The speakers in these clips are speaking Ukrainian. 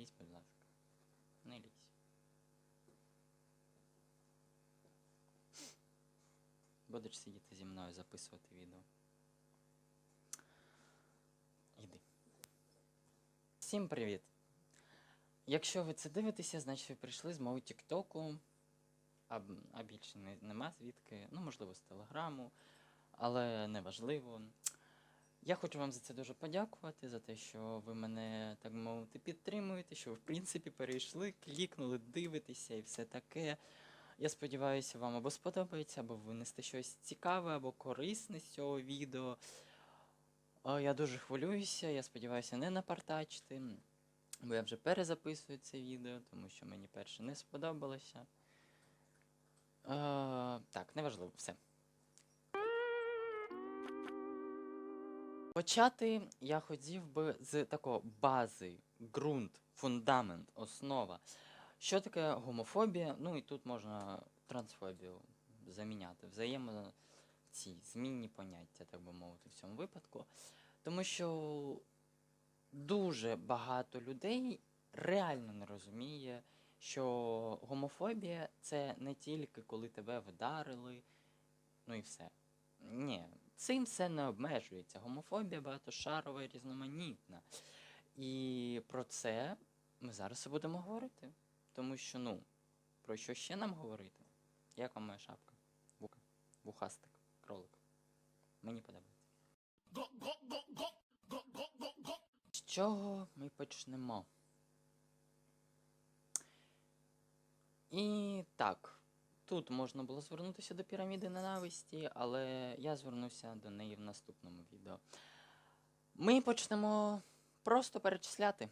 лізь, будь ласка. Не лізь. Будеш сидіти зі мною записувати відео. Іди. Всім привіт! Якщо ви це дивитеся, значить ви прийшли з мого Тіктоку, а, а більше не, нема звідки. Ну, можливо, з Телеграму, але неважливо. Я хочу вам за це дуже подякувати, за те, що ви мене, так мовити, підтримуєте, що в принципі, перейшли, клікнули, дивитеся і все таке. Я сподіваюся, вам або сподобається, або винести щось цікаве, або корисне з цього відео. Я дуже хвилююся, я сподіваюся не напартачити, бо я вже перезаписую це відео, тому що мені перше не сподобалося. Так, неважливо, все. Почати я хотів би з такого бази, ґрунт, фундамент, основа. Що таке гомофобія? Ну і тут можна трансфобію заміняти. Взаємо ці змінні поняття, так би мовити, в цьому випадку. Тому що дуже багато людей реально не розуміє, що гомофобія це не тільки коли тебе вдарили, ну і все. Ні, цим все не обмежується. Гомофобія багатошарова і різноманітна. І про це ми зараз і будемо говорити. Тому що, ну, про що ще нам говорити? Як вам моя шапка? Вука. Вухастик. Кролик. Мені подобається. З чого ми почнемо? І так, тут можна було звернутися до піраміди ненависті, але я звернуся до неї в наступному відео. Ми почнемо просто перечисляти.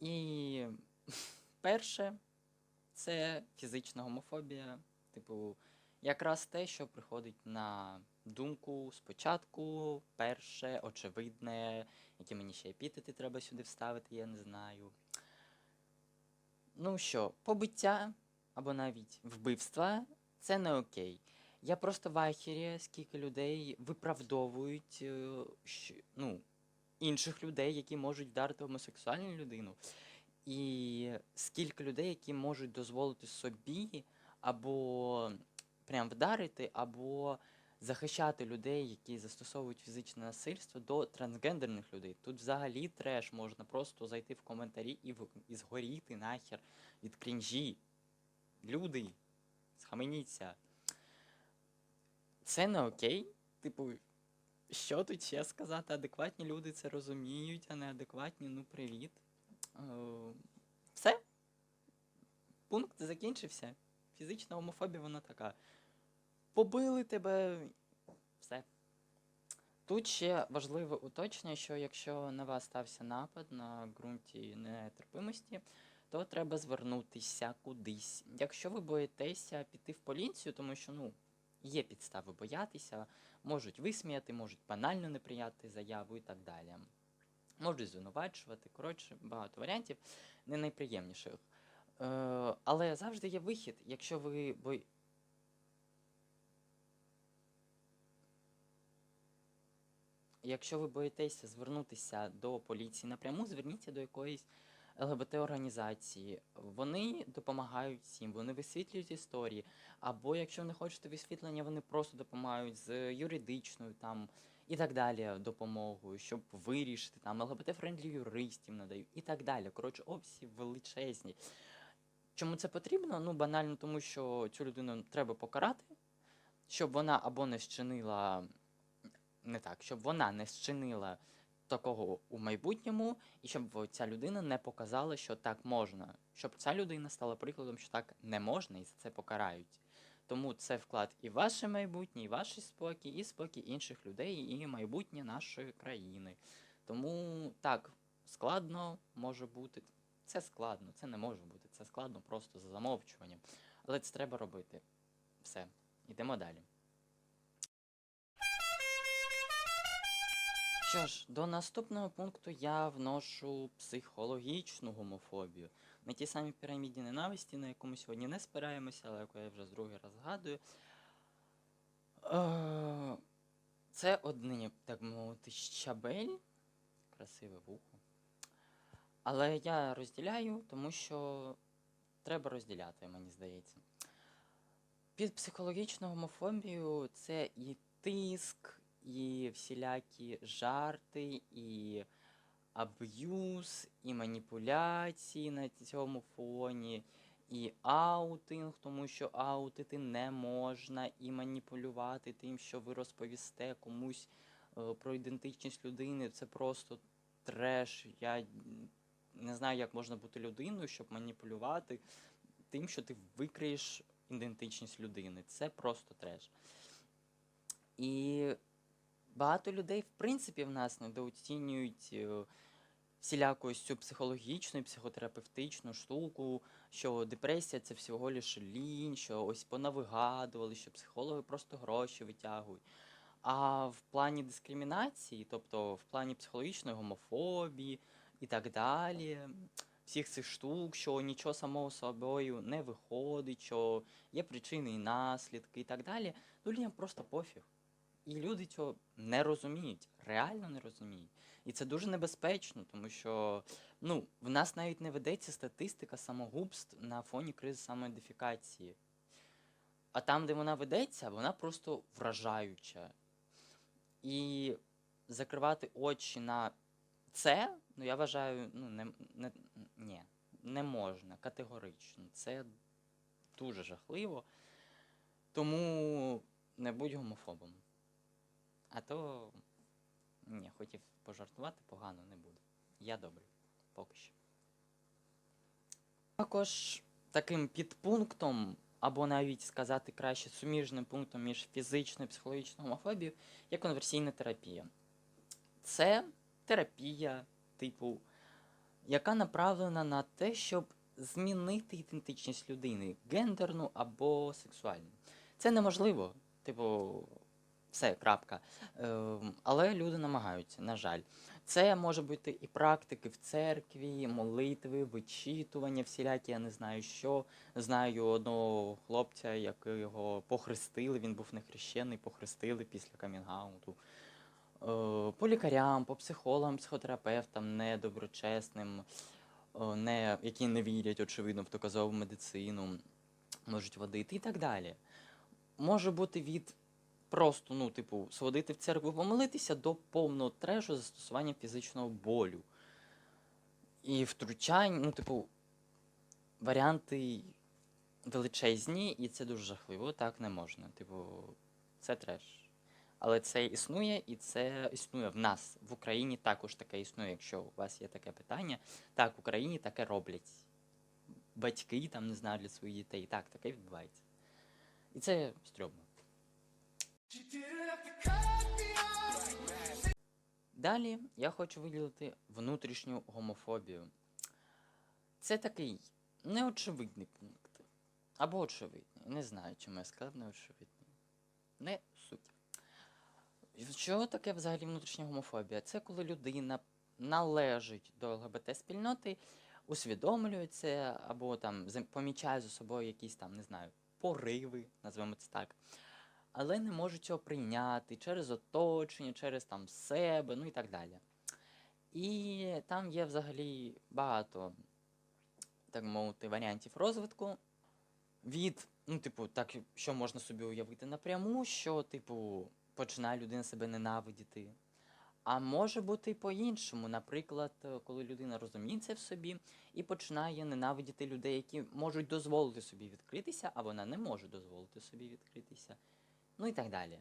І перше це фізична гомофобія. Типу, якраз те, що приходить на думку спочатку, перше, очевидне, які мені ще епітети треба сюди вставити, я не знаю. Ну що, побиття або навіть вбивства це не окей. Я просто в ахері, скільки людей виправдовують е, ну, інших людей, які можуть вдарити гомосексуальну людину. І скільки людей, які можуть дозволити собі або прям вдарити, або захищати людей, які застосовують фізичне насильство до трансгендерних людей. Тут взагалі треш, можна просто зайти в коментарі і, в, і згоріти нахер від крінжі. Люди, схаменіться. Це не окей. Типу, що тут ще сказати? Адекватні люди це розуміють, а неадекватні, ну привіт. Е, Все. Пункт закінчився. Фізична гомофобія вона така. Побили тебе. Все. Тут ще важливе уточнення, що якщо на вас стався напад на ґрунті нетерпимості, то треба звернутися кудись. Якщо ви боїтеся піти в поліцію, тому що ну, є підстави боятися, можуть висміяти, можуть банально не прийняти заяву і так далі. Можуть звинувачувати, коротше, багато варіантів, не найприємніших. Е, але завжди є вихід, якщо ви бой... Якщо ви боїтеся звернутися до поліції напряму, зверніться до якоїсь ЛГБТ-організації. Вони допомагають всім, вони висвітлюють історії. Або якщо не хочете висвітлення, вони просто допомагають з юридичною там і так далі допомогою, щоб вирішити там ЛГБТ-френдлі юристів надають і так далі. Коротше, опції величезні. Чому це потрібно? Ну, банально тому, що цю людину треба покарати, щоб вона або не зчинила не так, щоб вона не зчинила такого у майбутньому, і щоб ця людина не показала, що так можна. Щоб ця людина стала прикладом, що так не можна, і за це покарають. Тому це вклад і в ваше майбутнє, і ваш спокій, і спокій інших людей, і майбутнє нашої країни. Тому так, складно може бути. Це складно, це не може бути. Це складно просто за замовчуванням. Але це треба робити. Все, йдемо далі. Що ж, до наступного пункту я вношу психологічну гомофобію. На тій самій піраміді ненависті, на яку ми сьогодні не спираємося, але яку я вже з другий раз згадую. Е, Це одне, так мовити, щабель. Красиве вухо. Але я розділяю, тому що треба розділяти, мені здається. Під психологічну гомофобію це і тиск, і всілякі жарти, і аб'юз, і маніпуляції на цьому фоні, і аутинг, тому що аутити не можна, і маніпулювати тим, що ви розповісте комусь е, про ідентичність людини. Це просто треш. Я не знаю, як можна бути людиною, щоб маніпулювати тим, що ти викриєш ідентичність людини. Це просто треш. І багато людей, в принципі, в нас недооцінюють е, всіляку ось цю психологічну і психотерапевтичну штуку, що депресія це всього лише лінь, що ось понавигадували, що психологи просто гроші витягують. А в плані дискримінації, тобто в плані психологічної гомофобії і так далі, всіх цих штук, що нічого самого собою не виходить, що є причини і наслідки і так далі, ну людям просто пофіг. І люди цього не розуміють, реально не розуміють. І це дуже небезпечно, тому що ну, в нас навіть не ведеться статистика самогубств на фоні кризи самоідентифікації. А там, де вона ведеться, вона просто вражаюча. І закривати очі на це, ну я вважаю, ну не, не, ні, не можна категорично. Це дуже жахливо. Тому не будь гомофобом. А то ні, хотів пожартувати, погано не буде. Я добрий, поки що. Також таким підпунктом, або навіть сказати краще суміжним пунктом між фізичною і психологічною гомофобією є конверсійна терапія. Це терапія, типу, яка направлена на те, щоб змінити ідентичність людини, гендерну або сексуальну. Це неможливо. Типу, все, крапка. Ем, але люди намагаються, на жаль. Це може бути і практики в церкві, молитви, вичитування, всілякі, я не знаю що. Знаю одного хлопця, якого похрестили, він був нехрещений, похрестили після камінгауту. Е, по лікарям, по психологам, психотерапевтам, недоброчесним, е, не, які не вірять, очевидно, в доказову медицину, можуть водити і так далі. Може бути від просто, ну, типу, сходити в церкву помолитися до повного трешу застосування фізичного болю. І втручань, ну, типу, варіанти величезні, і це дуже жахливо, так не можна. Типу, це треш. Але це існує, і це існує в нас. В Україні також таке існує, якщо у вас є таке питання. Так, в Україні таке роблять. Батьки там не знаю для своїх дітей. Так, таке відбувається. І це стрьомно. Далі я хочу виділити внутрішню гомофобію. Це такий неочевидний пункт. Або очевидний. Не знаю, чому я сказав неочевидний. Не суть. Що таке взагалі внутрішня гомофобія? Це коли людина належить до ЛГБТ-спільноти, усвідомлює це, або там помічає за собою якісь там, не знаю, пориви, назвемо це так. Але не може цього прийняти через оточення, через там себе, ну і так далі. І там є взагалі багато, так мовити, варіантів розвитку. Від, ну, типу, так, що можна собі уявити напряму, що, типу, починає людина себе ненавидіти. А може бути і по-іншому. Наприклад, коли людина розуміється в собі і починає ненавидіти людей, які можуть дозволити собі відкритися, а вона не може дозволити собі відкритися. Ну і так далі.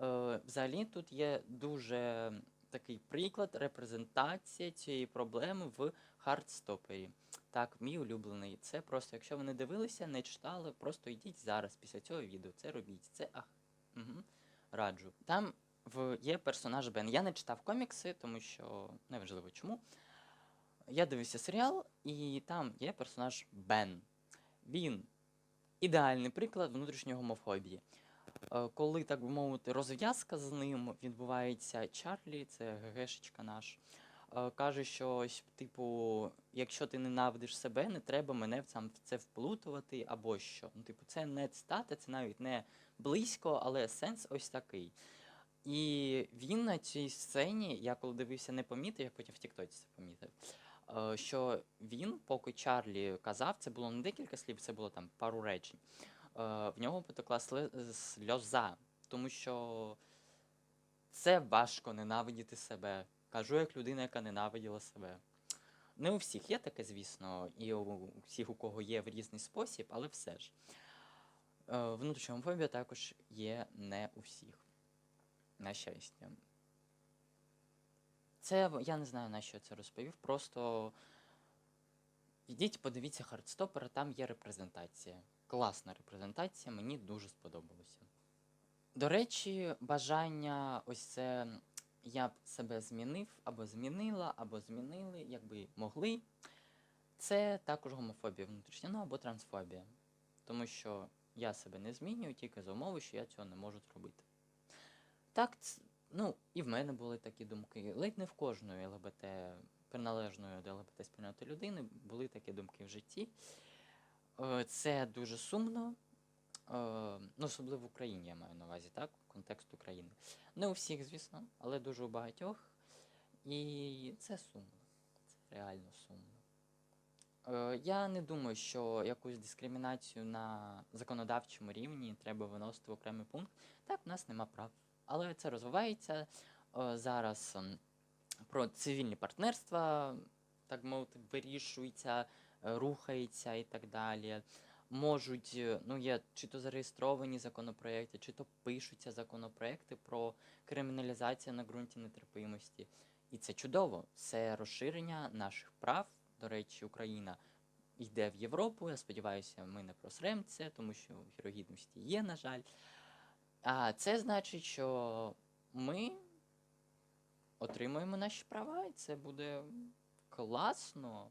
Е, взагалі тут є дуже такий приклад, репрезентація цієї проблеми в хардстопері. Так, мій улюблений. Це просто, якщо ви не дивилися, не читали, просто йдіть зараз після цього відео. Це робіть. Це ах. Угу. Раджу. Там в, є персонаж Бен. Я не читав комікси, тому що неважливо чому. Я дивився серіал, і там є персонаж Бен. Він ідеальний приклад внутрішньої гомофобії. Е, Коли, так би мовити, розв'язка з ним відбувається Чарлі, це ГГшечка наш. е, Каже, що ось, типу, якщо ти ненавидиш себе, не треба мене в це вплутувати або що. Ну, типу, це не цитата, це навіть не близько, але сенс ось такий. І він на цій сцені, я коли дивився, не помітив, я потім в Тіктоці це помітив. е, що він, поки Чарлі казав, це було не декілька слів, це було там пару речень. Е, В нього потекла сльоза, тому що це важко ненавидіти себе. Кажу як людина, яка ненавиділа себе. Не у всіх є таке, звісно, і у всіх, у кого є в різний спосіб, але все ж. Е, Внутрішня гомофобія також є не у всіх. На щастя. Це я не знаю, на що я це розповів. Просто йдіть, подивіться Хардстопера, там є репрезентація. Класна репрезентація, мені дуже сподобалося. До речі, бажання ось це я б себе змінив, або змінила, або змінили, якби могли. Це також гомофобія внутрішня, ну або трансфобія. Тому що я себе не змінюю тільки за умови, що я цього не можу зробити. Так, ну, і в мене були такі думки. Ледь не в кожної ЛГБТ, приналежної до ЛГБТ спільноти людини, були такі думки в житті. Е, Це дуже сумно. Е, Ну, особливо в Україні я маю на увазі, так? Контекст України. Не у всіх, звісно, але дуже у багатьох. І це сумно. Це реально сумно. Е, Я не думаю, що якусь дискримінацію на законодавчому рівні треба виносити в окремий пункт. Так, в нас нема прав. Але це розвивається зараз ем, про цивільні партнерства, так мовити, вирішується, рухається і так далі. Можуть, е, ну є чи то зареєстровані законопроекти, чи то пишуться законопроекти про криміналізацію на ґрунті нетерпимості. І це чудово. Це розширення наших прав. До речі, Україна йде в Європу. Я сподіваюся, ми не просрем це, тому що гірогідності є, на жаль. А це значить, що ми отримуємо наші права, і це буде класно.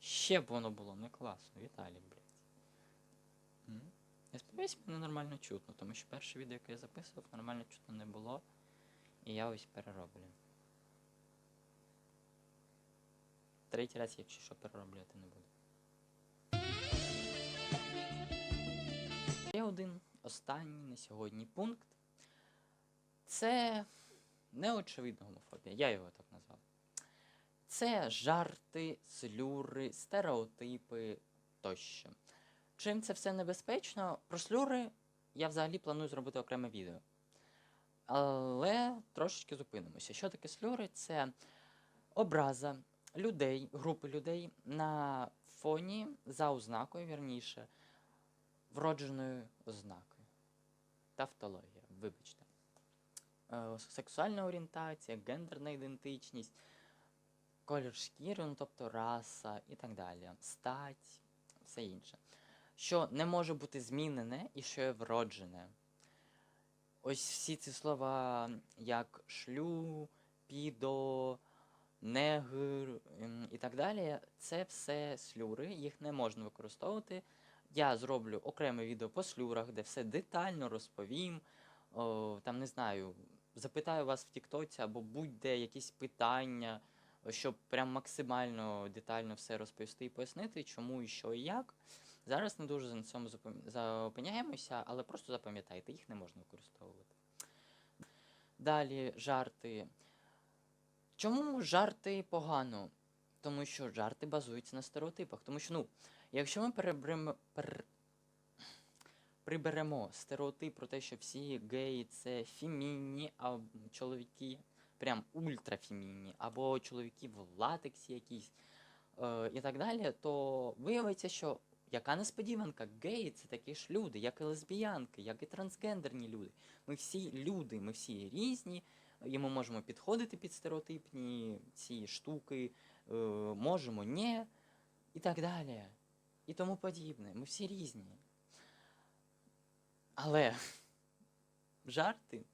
Ще б воно було не класно, Віталій, блядь. Я сподіваюся, мене нормально чутно, тому що перше відео, яке я записував, нормально чутно не було. І я ось перероблю. Третій раз, якщо що, перероблювати не буду. Є один останній на сьогодні пункт. Це неочевидна гомофобія, я його так назвав. Це жарти, слюри, стереотипи тощо. Чим це все небезпечно? Про слюри я взагалі планую зробити окреме відео. Але трошечки зупинимося. Що таке слюри? Це образа людей, групи людей на фоні за ознакою, вірніше, вродженої ознаки. Тавтологія, вибачте. Е, Сексуальна орієнтація, гендерна ідентичність, колір шкіри, ну, тобто раса і так далі, стать, все інше. Що не може бути змінене і що є вроджене. Ось всі ці слова, як шлю, підо, негр ем, і так далі, це все слюри, їх не можна використовувати. Я зроблю окреме відео по слюрах, де все детально розповім. О, там не знаю, запитаю вас в Тіктоці або будь-де якісь питання, щоб прям максимально детально все розповісти і пояснити, чому і що і як. Зараз не дуже на цьому зупиняємося, але просто запам'ятайте, їх не можна використовувати. Далі жарти. Чому жарти погано? Тому що жарти базуються на стереотипах. Тому що, ну, якщо ми переберемо, пер... приберемо стереотип про те, що всі геї це фемінні, а чоловіки прям ультрафемінні, або чоловіки в латексі якісь е, і так далі, то виявиться, що яка несподіванка, геї це такі ж люди, як і лесбіянки, як і трансгендерні люди. Ми всі люди, ми всі різні, і ми можемо підходити під стереотипні ці штуки, е, можемо ні, і так далі. І тому подібне. Ми всі різні. Але жарти,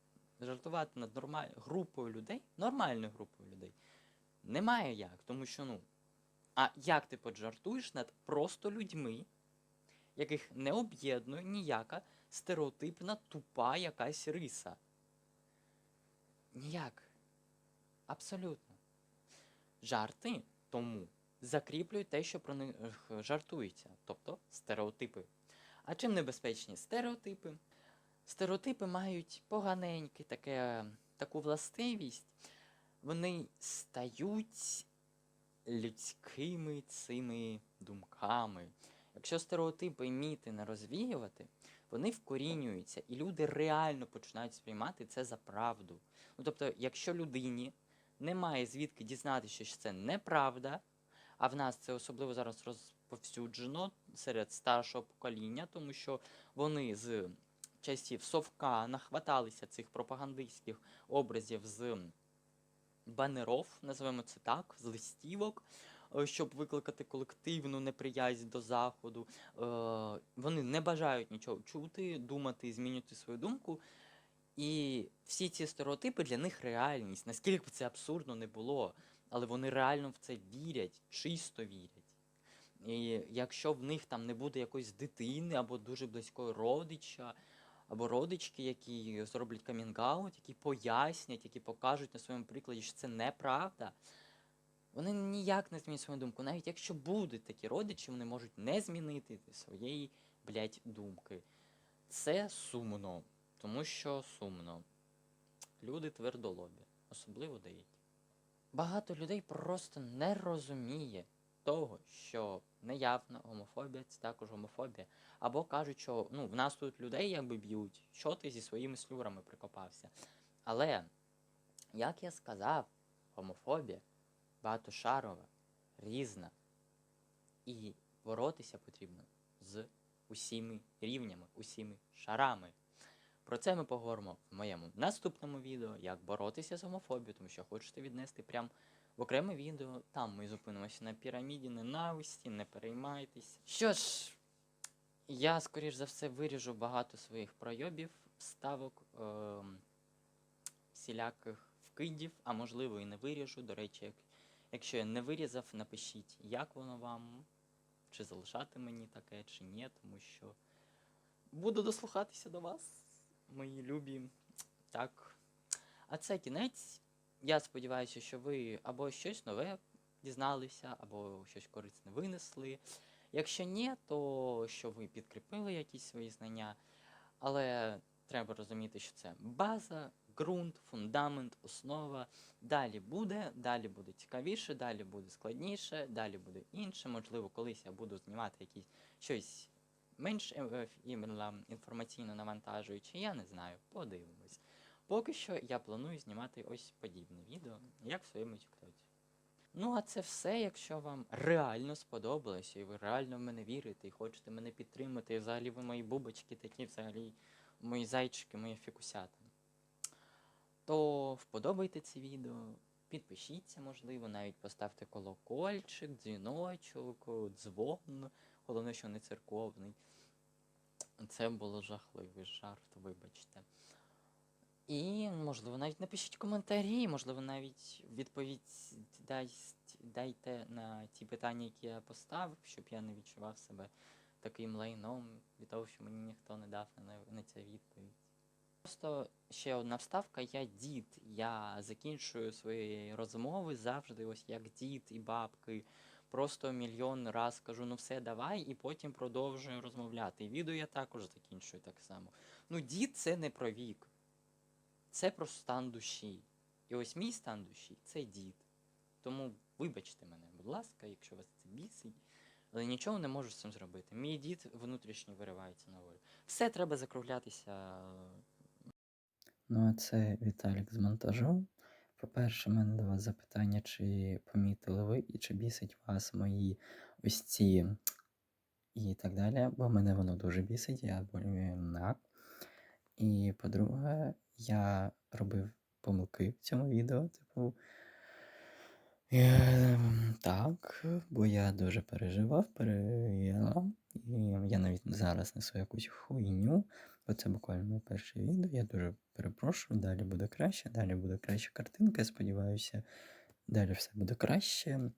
жартувати над нормаль... групою людей, нормальною групою людей, немає як, тому що, ну, а як ти поджартуєш над просто людьми, яких не об'єднує ніяка стереотипна тупа якась риса? Ніяк. Абсолютно. Жарти тому закріплюють те, що про них жартується, тобто стереотипи. А чим небезпечні стереотипи? Стереотипи мають поганеньке таке, таку властивість. Вони стають людськими цими думками. Якщо стереотипи міти не розвіювати, вони вкорінюються, і люди реально починають сприймати це за правду. Ну тобто, якщо людині немає звідки дізнатися, що це неправда, а в нас це особливо зараз розповсюджено серед старшого покоління, тому що вони з часів совка нахваталися цих пропагандистських образів з банеров, називаємо це так, з листівок, е, щоб викликати колективну неприязнь до заходу. Е, Вони не бажають нічого чути, думати, змінювати свою думку. І всі ці стереотипи для них реальність. Наскільки б це абсурдно не було, але вони реально в це вірять, чисто вірять. І якщо в них там не буде якоїсь дитини або дуже близького родича, або родички, які зроблять камінгаут, які пояснять, які покажуть на своєму прикладі, що це неправда, вони ніяк не змінять свою думку. Навіть якщо будуть такі родичі, вони можуть не змінити своєї, блядь, думки. Це сумно, тому що сумно. Люди твердолобі, особливо деякі. Багато людей просто не розуміє того, що неявна гомофобія це також гомофобія. Або кажуть, що ну, в нас тут людей якби б'ють, що ти зі своїми слюрами прикопався. Але, як я сказав, гомофобія багатошарова, різна. І боротися потрібно з усіми рівнями, усіми шарами. Про це ми поговоримо в моєму наступному відео, як боротися з гомофобією, тому що хочете віднести прям в окреме відео. Там ми зупинимося на піраміді ненависті, не переймайтесь. Що ж, я, скоріш за все, виріжу багато своїх пройобів, вставок, ем, всіляких вкидів, а можливо і не виріжу. До речі, як, якщо я не вирізав, напишіть, як воно вам, чи залишати мені таке, чи ні, тому що буду дослухатися до вас, мої любі. Так. А це кінець. Я сподіваюся, що ви або щось нове дізналися, або щось корисне винесли. Якщо ні, то що ви підкріпили якісь свої знання. Але треба розуміти, що це база, ґрунт, фундамент, основа. Далі буде, далі буде цікавіше, далі буде складніше, далі буде інше. Можливо, колись я буду знімати якісь щось менш е, інформаційно навантажуюче, я не знаю, подивимось. Поки що я планую знімати ось подібне відео, як в своєму тіктоці. Ну, а це все, якщо вам реально сподобалося, і ви реально в мене вірите, і хочете мене підтримати, і взагалі ви мої бубочки, такі взагалі мої зайчики, мої фікусята. То вподобайте це відео, підпишіться, можливо, навіть поставте колокольчик, дзвіночок, дзвон. Головне, що не церковний. Це було жахливий жарт, вибачте. І, можливо, навіть напишіть коментарі, можливо, навіть відповідь дасть, дайте на ті питання, які я поставив, щоб я не відчував себе таким лайном від того, що мені ніхто не дав на, на це відповідь. Просто ще одна вставка, я дід. Я закінчую свої розмови завжди, ось як дід і бабки. Просто мільйон раз кажу, ну все, давай, і потім продовжую розмовляти. І відео я також закінчую так само. Ну, дід це не про вік. Це про стан душі. І ось мій стан душі це дід. Тому вибачте мене, будь ласка, якщо вас це бісить. Але нічого не можу з цим зробити. Мій дід внутрішньо виривається на волю. Все треба закруглятися. Ну, а це Віталік з монтажу. По-перше, в мене до вас запитання, чи помітили ви і чи бісить вас мої ось ці і так далі, бо мене воно дуже бісить, я болюю на. І по-друге, я робив помилки в цьому відео, типу. е, Так, бо я дуже переживав, пере... і я навіть зараз несу якусь хуйню, бо це буквально моє перше відео. Я дуже перепрошую, далі буде краще, далі буде краща картинка, я сподіваюся, далі все буде краще.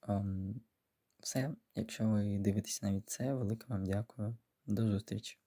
Ам, Все, якщо ви дивитесь навіть це, велике вам дякую. До зустрічі.